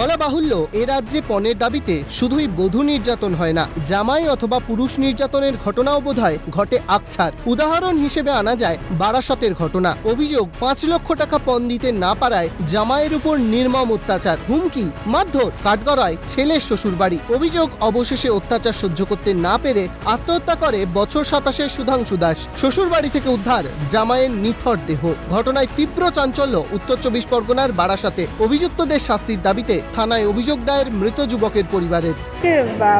বলা বাহুল্য, এ রাজ্যে পণের দাবিতে শুধুই বধূ নির্যাতন হয় না, জামাই অথবা পুরুষ নির্যাতনের ঘটনাও বোধহয় ঘটে আকছার উদাহরণ হিসেবে আনা যায় বারাসতের ঘটনা। অভিযোগ, পাঁচ লক্ষ টাকা পণ দিতে না পারায় জামাইয়ের উপর নির্মম অত্যাচার। হুমকি, মারধর, কাঠগড়ায় ছেলের শ্বশুরবাড়ি। অভিযোগ, অবশেষে অত্যাচার সহ্য করতে না পেরে আত্মহত্যা করে বছর সাতাশের সুধাংশু দাস। শ্বশুরবাড়ি থেকে উদ্ধার, জামাইয়ের নিথর দেহ। ঘটনায় তীব্র চাঞ্চল্য, উত্তর চব্বিশ পরগনার বারাসাতে। অভিযুক্তদের শাস্তির দাবিতে থানায় অভিযোগ দায়ের মৃত যুবকের পরিবারের। যে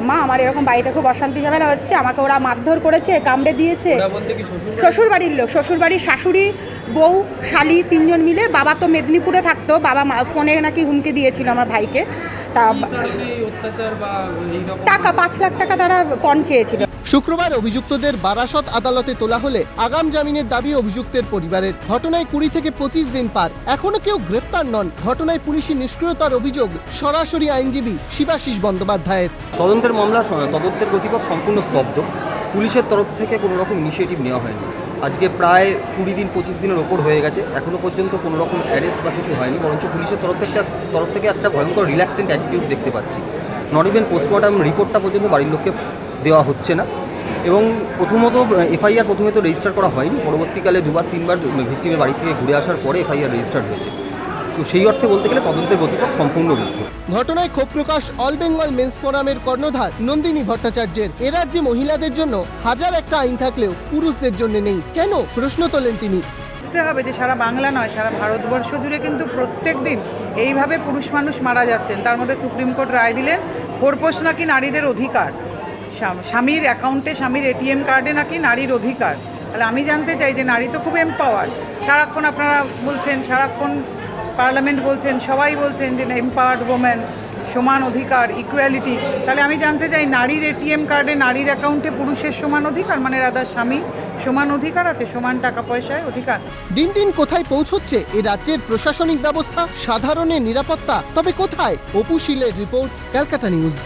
মা আমার এরকম বাড়িতে খুব অশান্তি ঝামেলা হচ্ছে আমাকে ওরা মারধর করেছে কামড়ে দিয়েছে। শ্বশুর বাড়ির লোক শ্বশুর বাড়ির শাশুড়ি বউ শালি তিনজন মিলে। বাবা তো মেদিনীপুরে থাকতো। বাবা মা- ফোনে নাকি হুমকি দিয়েছিল আমার ভাইকে। তা টাকা পাঁচ লাখ টাকা তারা পণ চেয়েছিল। শুক্রবার অভিযুক্তদের বারাসত আদালতে তোলা হলে আগাম জামিনের দাবি অভিযুক্তের পরিবারের। ঘটনায় কুড়ি থেকে পঁচিশ দিন পার। এখনও কেউ গ্রেপ্তার নন। ঘটনায় পুলিশি নিষ্ক্রিয়তার অভিযোগ সরাসরি আইনজীবী শিবাশিস বন্দ্যোপাধ্যায়ের। তদন্তের মামলা তদন্তের গতিপথ সম্পূর্ণ স্তব্ধ। পুলিশের তরফ থেকে কোনো রকম ইনিশিয়েটিভ নেওয়া হয়নি। আজকে প্রায় কুড়ি দিন, পঁচিশ দিনের ওপর হয়ে গেছে। এখনও পর্যন্ত কোনো রকম অ্যারেস্ট বা কিছু হয়নি, বরঞ্চ পুলিশের তরফ থেকে তরফ থেকে একটা ভয়ঙ্কর রিল্যাক্টেন্ট অ্যাটিটিউড দেখতে পাচ্ছি। নট ইভেন পোস্টমর্টম রিপোর্টটা পর্যন্ত বাড়ির লোককে দেওয়া হচ্ছে না। এবং প্রথমত এফআইআর প্রথমে তো রেজিস্টার করা হয়নি। পরবর্তীকালে দুবার, তিনবার ভিক্টিমের বাড়ি থেকে ঘুরে আসার পরে এফআইআর রেজিস্টার হয়েছে। তো সেই অর্থে বলতে গেলে তদন্তের গতিপথ সম্পূর্ণ রুদ্ধ। ঘটনায় ক্ষোভ প্রকাশ অল বেঙ্গল মেন্স ফোরামের কর্ণধার নন্দিনী ভট্টাচার্যের। এ রাজ্যে মহিলাদের জন্য হাজার একটা আইন থাকলেও পুরুষদের জন্য নেই। কেন? প্রশ্ন তোলেন তিনি। বুঝতে হবে যে সারা বাংলা নয় সারা ভারতবর্ষ জুড়ে কিন্তু প্রত্যেক দিন এইভাবে পুরুষ মানুষ মারা যাচ্ছেন। তার মধ্যে সুপ্রিম কোর্ট রায় দিলেন খোরপোশ নাকি নারীদের অধিকার? স্বামীর অ্যাকাউন্টে স্বামীর এটিএম কার্ডে নাকি নারীর অধিকার? তাহলে আমি জানতে চাই যে নারী তো খুব এম্পাওয়ার সারাক্ষণ আপনারা বলছেন সারাক্ষণ পার্লামেন্ট বলছেন, সবাই বলছেন যে এম্পাওয়ার্ড ওমেন সমান অধিকার ইকুয়ালিটি তাহলে আমি জানতে চাই, নারীর এটিএম কার্ডে নারীর অ্যাকাউন্টে পুরুষের সমান অধিকার? মানে রাধার স্বামী সমান অধিকার আছে, সমান টাকা পয়সায় অধিকার। দিন দিন কোথায় পৌঁছচ্ছে এ রাজ্যের প্রশাসনিক ব্যবস্থা? সাধারণের নিরাপত্তা। তবে কোথায়? অপুশীলের রিপোর্ট, ক্যালকাটা নিউজ।